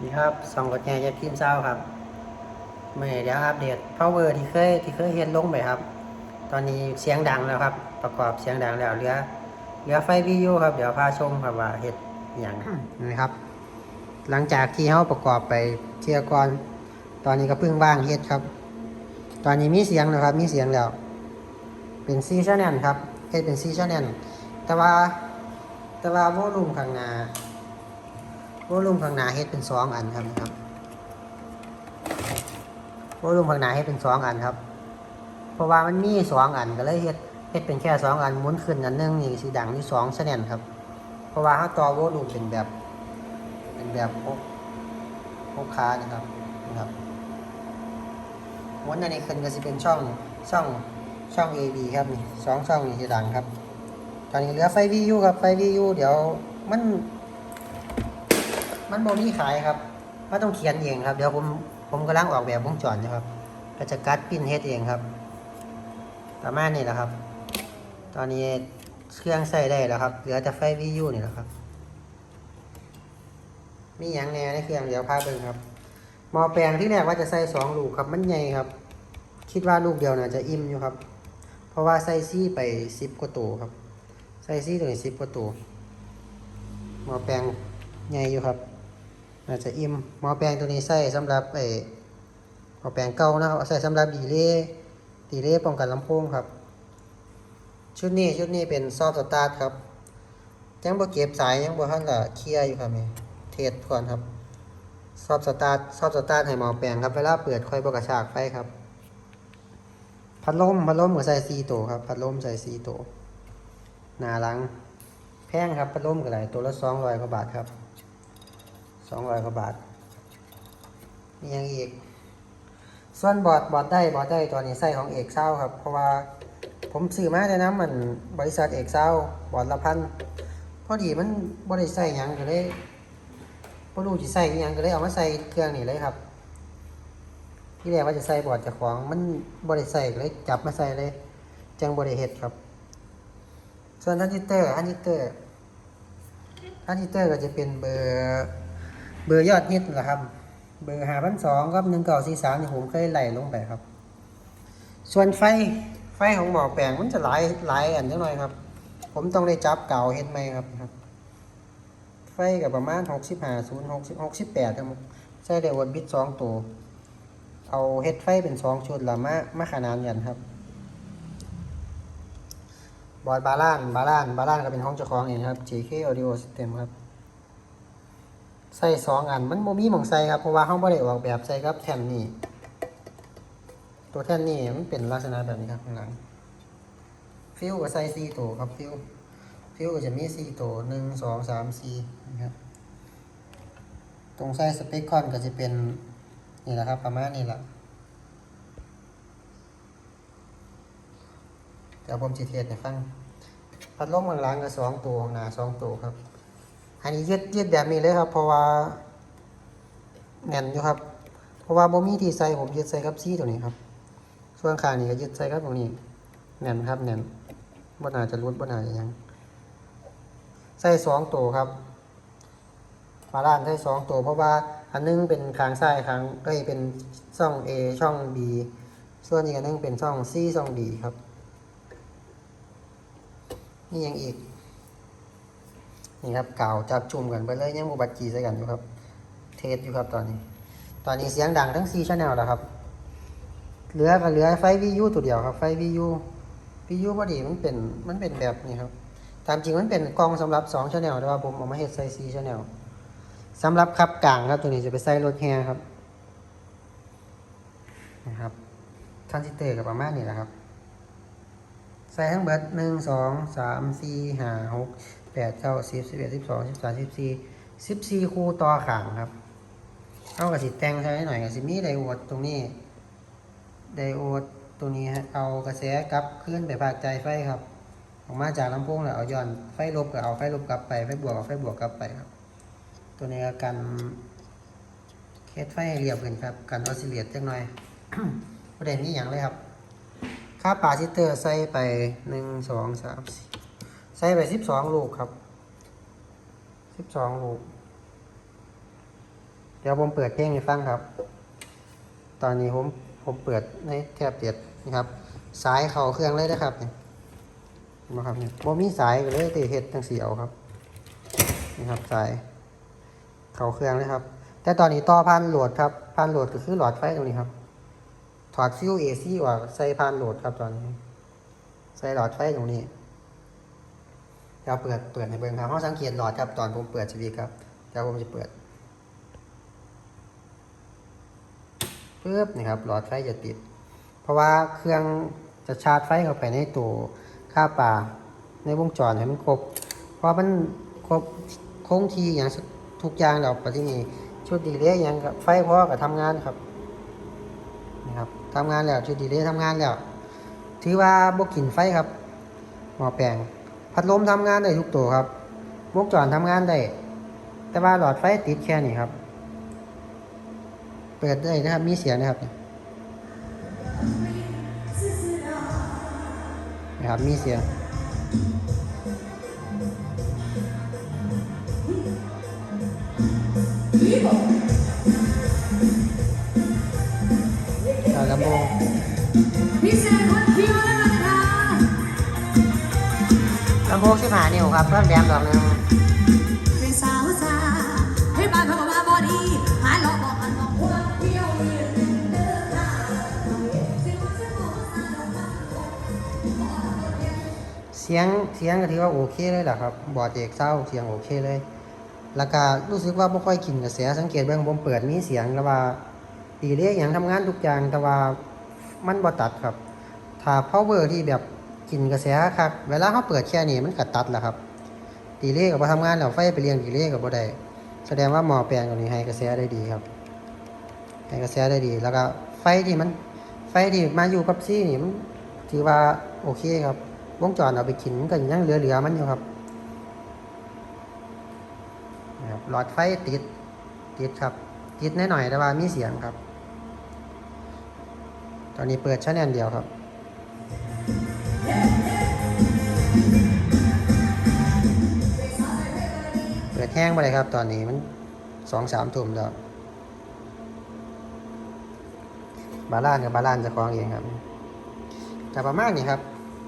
นี่ครับสองกดแง่จะพิมพ์เศร้าครับเมื่อเดี๋ยวอัปเดต power ที่เคยที่เคยเห็นลงไปครับ ตอนนี้เสียงดังแล้วครับ ประกอบเสียงดังแล้วเหลือเหลือไฟวิวครับ เดี๋ยวพาชมครับว่าเห็ดอย่างนี่ครับ หลังจากที่เขาประกอบไปเที่ยก่อนตอนนี้ก็เพิ่งว่างเฮ็ดครับ ตอนนี้มีเสียงแล้วครับ มีเสียงแล้ว เป็นซีชแนลครับเฮ็ดเป็นซีชแนลแต่ว่าแต่ว่าโวลูมข้างหน้า โวลูมข้างหน้าเฮ็ดเป็นสองอันครับนะครับโวลูมข้างหน้าเฮ็ดเป็นสองอันครับ เพราะว่ามันมีสองอันก็เลยเฮ็ดเฮ็ดเป็นแค่สองอันหมุนขึ้นอันนึงนี่สีดังที่สองชแนลครับ เพราะว่าเขาต่อโวลูมเป็นแบบ เป็นแบบพกพกค้านะครับนะครับม้วนอันนี้ขึ้นก็จะเป็นช่องช่องช่อง AB ครับนี่สองช่องนี่จะดังครับ ตอนนี้เหลือไฟวียูครับไฟวียูเดี๋ยวมัน มันบ่มีขายครับก็ต้องเขียนเองครับ เดี๋ยวผมผมกำลังออกแบบวงจรนะครับ ก็จะกัดปิ้นเฮ็ดเองครับ ประมาณนี้แหละครับ ตอนนี้เครื่องใส่ได้แล้วครับ เหลือแต่ไฟวียูนี่แหละครับ มีอย่างแน่ในเครื่องเดี๋ยวพาเบิ่งครับ หมอแปลงที่แรกว่าจะใส่สองลูกครับ มันใหญ่ครับ คิดว่าลูกเดียวน่าจะอิ่มอยู่ครับ เพราะว่าใส่ซี่ไปสิบกว่าตัวครับ ใส่ซี่ตัวนี้สิบกว่าตัวหมอแปลงใหญ่อยู่ครับ น่าจะอิ่มหม้อแปลงตัวนี้ใส่สำหรับไอ้หม้อแปลงเก่านะครับใส่สำหรับดีเลย์ดีเลย์ป้องกันลำโพงครับ ชุดนี้ชุดนี้เป็นซอฟต์สตาร์ทครับยังบ่เก็บสายยังบ่ทันละเคลียร์อยู่ครับนี่เทสก่อนครับซอฟต์สตาร์ทซอฟต์สตาร์ทให้หมอแปลงครับเวลาเปิดค่อยบ่กระชากไฟครับ พัดลมพัดลมก็ใส่4ตัวครับ พัดลมใส่4ตัวหน้าหลัง แพงครับพัดลมก็ได้ตัวละ200กว่าบาทครับ 200กว่าบาท มีหยังอีก ส่วนบอร์ดบอร์ดได้บอร์ดได้ตัวนี้ใส่ของเอกเศร้าครับ เพราะว่าผมซื้อมาแต่น้ำมันบริษัทเอกเศร้าบอร์ดละพันพอดีมันบ่ได้ใส่ยังก็เลยบ่รู้สิใส่ยังก็เลยเอามาใส่เครื่องนี่เลยครับ ที่แรกว่าจะใส่บอร์ดจ้าของมันบ่ได้ใส่ก็เลยจับมาใส่เลย จังบ่ได้เฮ็ดครับ ส่วนทันจิเตอร์ทันจิเตอร์ทันจิเตอร์ก็จะเป็นเบอร์ เบอร์ยอดฮิตนะครับ เบอร์5,200กับ1943ที่ผมเคยไล่ลงไปครับ ส่วนไฟไฟของหมอแปลงมันจะหลายหลายอันจังหน่อยครับ ผมต้องได้จับเก่าเฮ็ดไหมครับครับ ไฟกับประมาณหกสิบห้าศูนย์หกสิบหกสิบแปดครับใช้ได้วันบิดสองตัวเอาเฮ็ดไฟเป็นสองชุดละมามาขนานกันครับ บอดบาลานบาลานบาลานก็เป็นห้องเจ้าของเองครับ JK Audio System ครับ ใส่สองอันมันบ่มีหมองใส่ครับเพราะว่าเฮาบ่ได้ออกแบบใส่กับแท่นนี้ตัวแท่นนี้มันเป็นลักษณะแบบนี้ครับข้างหลังฟิวก็ใส่สี่ตัวครับฟิวฟิวก็จะมีสี่ตัวหนึ่งสองสามสี่นะครับตรงใส่สเปคคอนก็จะเป็นนี่แหละครับประมาณนี้แหละเดี๋ยวผมจะเทียนให้ฟังพัดลมข้างหลังก็สองตัวข้างหน้าสองตัวครับ อันนี้ยืดยืดแบบนี้เลยครับ เพราะว่าแน่นอยู่ครับ เพราะว่าบ่มีที่ใส่ผมยึดใส่กับซี่ตัวนี้ครับ ส่วนขานี้ก็ยึดใส่กับตรงนี้แน่นครับแน่นบ่น่าจะรุดบ่น่าจะยังใส่สองตัวครับฝาล่านใส่สองตัวเพราะว่าอันนึงเป็นข้างซ้ายข้างเอ้ยเป็นช่อง A ช่อง B ส่วนอีกอันนึงเป็นช่อง C ช่อง D ครับนี่ยังอีก นี่ครับกาวจับจุ่มกันไปเลยยังบุบัดจีใส่กันอยู่ครับ เทสอยู่ครับตอนนี้ ตอนนี้เสียงดังทั้ง4 channel แล้วครับ เหลือก็เหลือไฟวิยูตัวเดียวครับ ไฟวิยูวิยูพอดีมันเป็นมันเป็นแบบนี้ครับ ตามจริงมันเป็นกล้องสำหรับ2 channel แต่ว่าผมเอามาเฮ็ดใส่4 channel สำหรับขับกลางครับตัวนี้จะไปใส่รถแฮครับนะครับทรานซิเตอร์กับประมาณนี้แหละครับ ใส่ทั้งเบิดหนึ่งสองสามสี่ห้าหก แปดเก้าสิบสิบเอ็ดสิบสองสิบสามสิบสี่สิบสี่คู่ต่อขางครับเอากระสิแตงใช้หน่อยกระสิมีไดโอดตรงนี้ไดโอดตัวนี้ฮะเอากระแสกลับขึ้นไปภาคใจไฟครับ ออกมาจากลำโพงแล้วเอาย้อนไฟลบก็เอาไฟลบกลับไปไฟบวกเอาไฟบวกกลับไปครับ ตัวนี้กันเคสไฟเรียบขึ้นครับกันออสซิเลียตจังหน่อยประเด็นนี้อย่างเลยครับ ค่าปาซิเตอร์ใส่ไปหนึ่งสองสามสี่ ใส่ไปสิบสองลูกครับสิบสองลูก เดี๋ยวผมเปิดเพลงให้ฟังครับ ตอนนี้ผมผมเปิดในแทบเจ็ดนะครับ สายเข้าเครื่องเลยนะครับเนี่ยเห็นไหมครับเนี่ยบ่มีสายก็เลยตีเฮ็ดจังสีเอาครับนี่ครับสายเข้าเครื่องเลยครับ แต่ตอนนี้ต่อพันโหลดครับพันโหลดก็คือหลอดไฟตรงนี้ครับถอดฟิวเอซี่ออกใส่พันโหลดครับตอนนี้ ใส่หลอดไฟตรงนี้ เดี๋ยวเปิดเปิดให้เบิ่งครับเขาสังเกตหลอดครับตอนผมเปิดสวิตครับเดี๋ยวผมจะเปิดปึ๊บนี่ครับหลอดไฟจะติด เพราะว่าเครื่องจะชาร์จไฟเข้าไปในตัวค่าป่าในวงจรให้มันครบ เพราะมันครบคงที่อย่างทุกอย่างเราปฏินี้ชุดดีเลย์อย่างกับไฟพอกับทำงานครับนี่ครับทำงานแล้วชุดดีเลย์ทำงานแล้ว ถือว่าบกินไฟครับหม้อแปลง พัดลมทำงานได้ทุกตัวครับ วงจรทำงานได้ แต่ว่าหลอดไฟติดแค่นี้ครับ เปิดได้นะครับ มีเสียงนะครับนะครับมีเสียงอ่า ลำโพงสิบห้านิ้วครับเพิ่มแดมดอกหนึงเป็นสาวสาให้บ้านพ่อมาบอดีหาหลอกบอกอันบอกว่าเที่ยวเรียนเดินทางเสียงเสียงก็ถือว่าโอเคเลยแหละครับบอดเอกเศร้าเสียงโอเคเลยแล้วก็รู้สึกว่าไม่ค่อยกินกระแสสังเกตเบื้องผมเปิดมีเสียงแล้วว่าดีเลย์อย่างทำงานทุกอย่างแต่ว่ามันบ่ตัดครับถ้า power ที่แบบ กินกระแสครับเวลาเขาเปิดแค่นี้มันก็ตัดแหละครับดีเลย์กับบ่ทำงานแล้วไฟไปเลี้ยงดีเลย์กับบ่ได้แสดงว่าหมอแปลงตัวนี้ให้กระแสได้ดีครับ ให้กระแสได้ดี แล้วก็ไฟที่มันไฟที่มาอยู่กับซี่นี่มันถือว่าโอเคครับวงจรเอาไปกินมันก็ยังเหลือๆมันอยู่ครับนะครับหลอดไฟติดติดครับ ติดหน่อยแต่ว่ามีเสียงครับ ตอนนี้เปิดชั้นแนเดียวครับ เปิดแห้งไปเลยครับ ตอนนี้มันสองสามทุ่มแล้ว บาลานกับบาลานจะคล้องเองครับแต่ประมาณนี้ครับ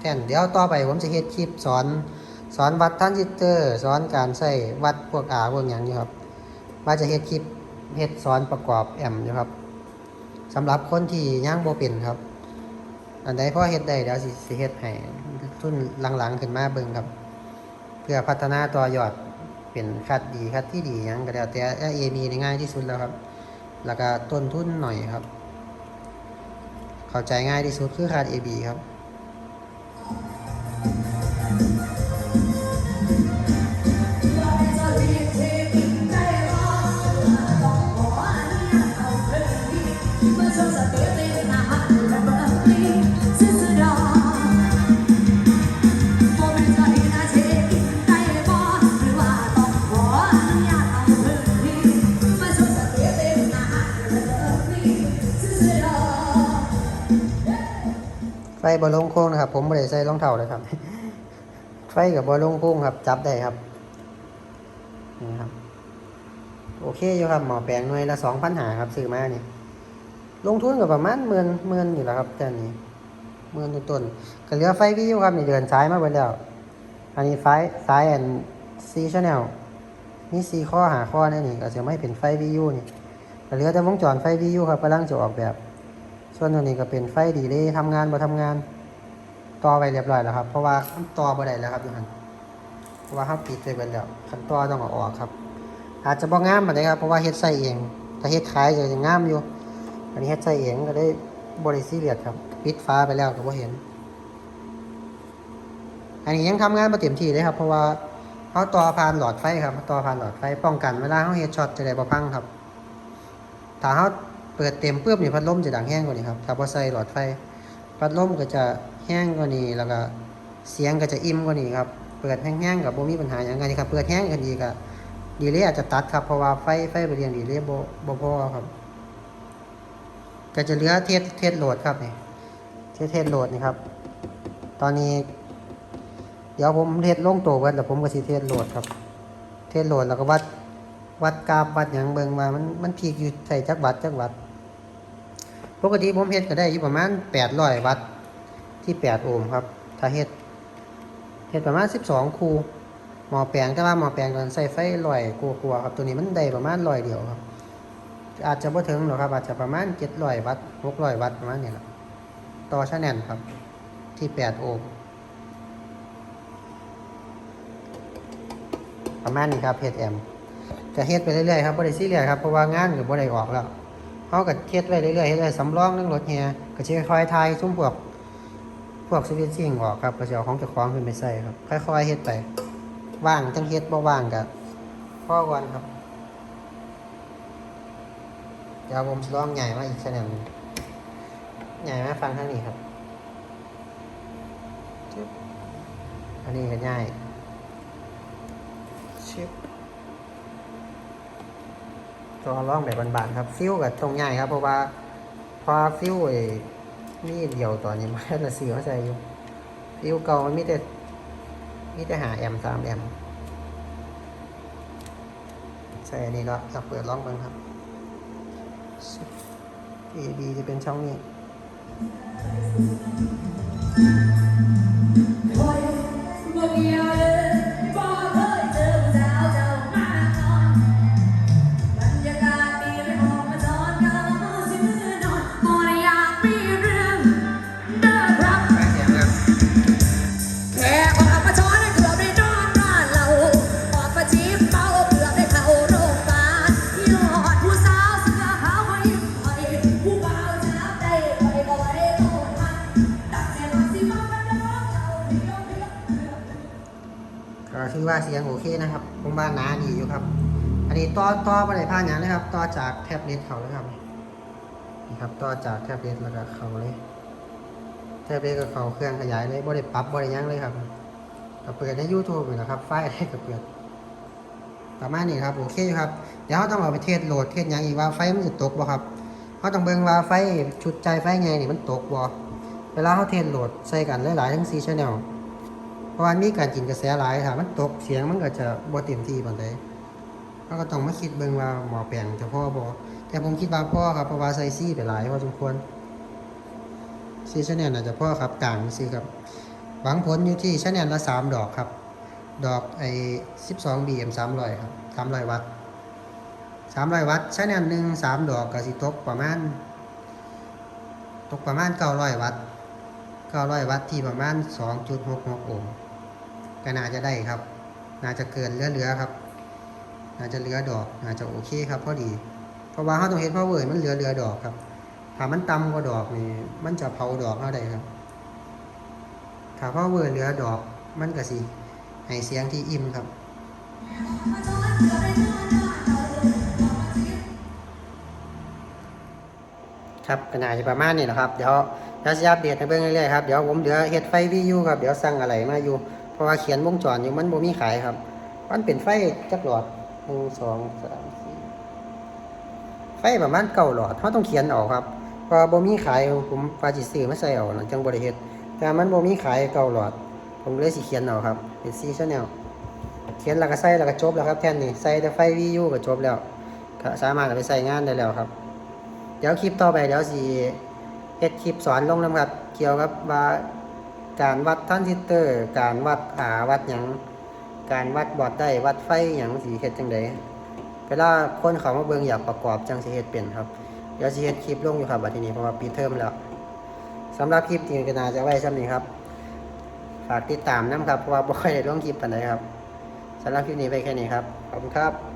แทนเดี๋ยวต่อไปผมจะเฮ็ดคลิปสอนสอนวัดทรานซิสเตอร์ สอนการใส่วัดพวกอาพวกอย่างนี้ครับ ว่าจะเฮ็ดคลิปเฮ็ดสอนประกอบแอมอยู่ครับสำหรับคนที่ย่างโบเป็นครับ อันใดพอเฮ็ดได้เดี๋ยวสิสิเฮ็ดให้ ทุนหลังๆขึ้นมาเบิ่งครับ เพื่อพัฒนาต่อยอดเป็นคัดดีคัดที่ดียังก็แล้วแต่เอมีนี่ง่ายที่สุดแล้วครับ แล้วก็ต้นทุนหน่อยครับ เข้าใจง่ายที่สุดคือคัด AB ครับ ฟบอลลงโค้งนะครับ ผมไม่ได้ใส่รองเท้าเลยครับ ไฟกับบอลลงโค้งครับ จับได้ครับนี่ครับ โอเคอยู่ครับหมอแปลงหน่วยละสองพันหาครับซื้อมาเนี่ยลงทุนกับประมาณหมื่นหมื่นอยู่แล้วครับแต่นี้หมื่นต้นๆก็เหลือไฟวิวครับนี่เดินซ้ายมาเบิดแล้ว อันนี้ไฟซ้ายแอนซีชแนลนี่ซีข้อหาข้อนี่นี่ก็จะไม่เป็นไฟวิวนี่ก็เหลือแต่วงจรไฟวิวครับกำลังจะออกแบบ ส่วนตัวนี้ก็เป็นไฟดีเลยทำงานบ่ทำงานต่อไปเรียบร้อยแล้วครับ เพราะว่ามันต่อบ่ได้แล้วครับอยู่หันเพราะว่าเขาปิดไปเบิดแล้วคันต่อต้องออกครับ อาจจะบ่งามปานใดครับเพราะว่าเฮ็ดใส่เองถ้าเฮ็ดขายจะยังงามอยู่ อันนี้เฮ็ดใส่เองก็ได้บ่ได้ซีเรียสครับปิดฟ้าไปแล้วก็บ่เห็น อันนี้ยังทำงานบ่เต็มที่เลยครับ เพราะว่าเขาต่อผ่านหลอดไฟครับต่อผ่านหลอดไฟป้องกันเวลาเขาเฮ็ดช็อตจะได้บ่พังครับถ้าเขา เปิดเต็มปุ๊บนี่พัดลมจะดังแห้งกว่านี้ครับถ้าพอใส่หลอดไฟ พัดลมก็จะแห้งกว่านี้แล้วก็เสียงก็จะอิ่มกว่านี้ครับ เปิดแห้งๆกับโบมีปัญหาอย่างไรครับ เปิดแห้งกันดีก็ดีเลยอาจจะตัดครับเพราะว่าไฟไฟไปเรียงดีเลยบ่บ่พอครับ ก็จะเหลือเทสเทสโหลดครับนี่เทสเทสโหลดนี่ครับ ตอนนี้ เดี๋ยวผมเทสลงตัวไว้แล้วผมก็สิเทสโหลดครับ เทสโหลดแล้วก็วัดวัดกราบวัดหยังเบิงว่ามันมันพีกอยู่ใส่จักวัดจักวัด ปกติผมเฮ็ดก็ได้อยู่ประมาณ800วัตต์ที่8โอห์มครับ ถ้าเฮ็ดเฮ็ดประมาณ12คูหม้อแปลงแต่ว่าหม้อแปลงตอนใส่ไฟร้อยกว่าๆครับตัวนี้มันได้ประมาณร้อยเดียวครับ อาจจะบ่ถึงหรอกครับ อาจจะประมาณ700วัตต์600วัตต์ประมาณนี้แหละต่อชแนลครับ ที่8โอห์มประมาณนี้ครับเฮ็ดแอมก็เฮ็ดไปเรื่อยๆครับบ่ได้ซีเรียสครับเพราะว่างานก็บ่ได้ออกแล้ว เขาก็เฮ็ดไว้เรื่อยๆเฮ็ดไว้สำรองเรื่องรถแฮก็สิค่อยๆทายซุ่มพวก พวกสวิตชิ่งออกครับก็สิเอาของเจ้าของขึ้นไปใส่ครับ ค่อยๆเฮ็ดไปว่างจังเฮ็ดบ่ว่างก็พ่อก่อนครับเดี๋ยวผมสิลองใหญ่มาอีกชแนหนึงใหญ่มาฟังทางนี้ครับชึบอันนี้ก็ง่ายชึบ ตัวร้องแบบบานๆครับฟิวกับตรงง่ายครับเพราะว่าพอฟิวไอ้นี่เดียวตอนนี้มันจะซื้อมาใส่อยู่ฟิวเก่ามันมีแต่มีแต่หาแอมสามแอมใส่อันนี้แล้วจะเปิดร้องเบิ่งครับ A B จะเป็นช่องนี้ นนี้ต่อต่อไปไหนผ่านอย่างเลยครับ ต่อจากแท็บเล็ตเขาเลยครับนี่ครับต่อจากแท็บเล็ตแล้วก็เขาเลย แท็บเล็ตกับเขาเครื่องขยายเลยบ่ได้ปรั๊บบ่ได้ยังเลยครับก็เปิดใน YouTube นี่แหละครับ ไฟล์อะไรก็เปิดประมาณนี้ครับโอเคครับ เดี๋ยวเราต้องเอาไปเทสโหลดเทสยังอีกว่าไฟมันจะตกบ่ครับเขาต้องเบิ่งว่าไฟชุดใจไฟไงนี่มันตกบ่เวลาเขาเทสโหลดใส่กันหลายๆทั้ง4 channel เพราะว่ามีการกินกระแสหลายถ้ามันตกเสียงมันก็จะบ่เต็มที่ปานใด เราก็ต้องมาคิดเบิ่งว่าหมอแปลงจะพ่อบ่แต่ผมคิดว่าพ่อครับเพราะว่าใส่ซี่ไปหลายพอสมควรซีชแนลน่าจะพ่อครับกลางซื้อครับหวังผลอยู่ที่ชแนลละ3ดอกครับ ดอกไอ้12 BM 300ครับ300วัตต์300วัตต์ชแนลหนึ่ง3ดอกก็สิตกประมาณตกประมาณ900วัตต์900วัตต์ที่ประมาณ2.66โอห์มก็น่าจะได้ครับ น่าจะเกินเหลือๆครับ น่าจะเหลือดอกน่าจะโอเคครับพอดี เพราะว่าเขาต้องเห็นพาวเวอร์มันเหลือเหลือดอกครับถ้ามันต่ำกว่าดอกนี่มันจะเผาดอกเขาได้ครับถ้าพาวเวอร์เหลือดอกมันก็สิให้เสียงที่อิ่มครับครับก็น่าจะประมาณนี้แหละครับ เดี๋ยวเดี๋ยวจะอัปเดตให้เบิ่งเรื่อยๆครับ เดี๋ยวผมเหลือเฮ็ดไฟวิวครับ เดี๋ยวสั่งอะไรมาอยู่ เพราะว่าเขียนวงจรอยู่มันบ่มีขายครับ มันเป็นไฟจักหลอด หนึ่งสองสามสี่ไฟประมาณเก้าหลอดเขาต้องเขียนออกครับพราะว่าบ่มีขายผมฟาจิซื้อมาใส่เอานะจังบ่ได้เฮ็ดแต่มันบ่มีขายเก้าหลอด ผมเลยสิเขียนเอาครับ เป็นซีชแนลเขียนแล้วก็ใส่แล้วก็จบแล้วครับแทนนี่ใส่แต่ไฟวิวก็จบแล้วก็สามารถไปใส่งานได้แล้วครับ เดี๋ยวคลิปต่อไปเดี๋ยวสิเฮ็ดคลิปสอนลงนำครับ เกี่ยวกับว่าการวัดทรานซิสเตอร์ การวัดอาวัดหยัง การวัดบอดได้วัดไฟอย่างสีเฮ็ดจังไดเวลาคนเขามาเบิ่งอยากประกอบจังสีเฮ็ดเป็นครับเดี๋ยวสีเฮ็ดคลิปลงอยู่ครับบัดนี้เพราะว่าปิดเทอมแล้วสำหรับคลิปจริงก็น่าจะไว้ซ้ำนี้ครับฝากติดตามนะครับเพราะว่าบ่ค่อยได้ลงคลิปปานใดครับสำหรับคลิปนี้ไปแค่นี้ครับขอบคุณครับ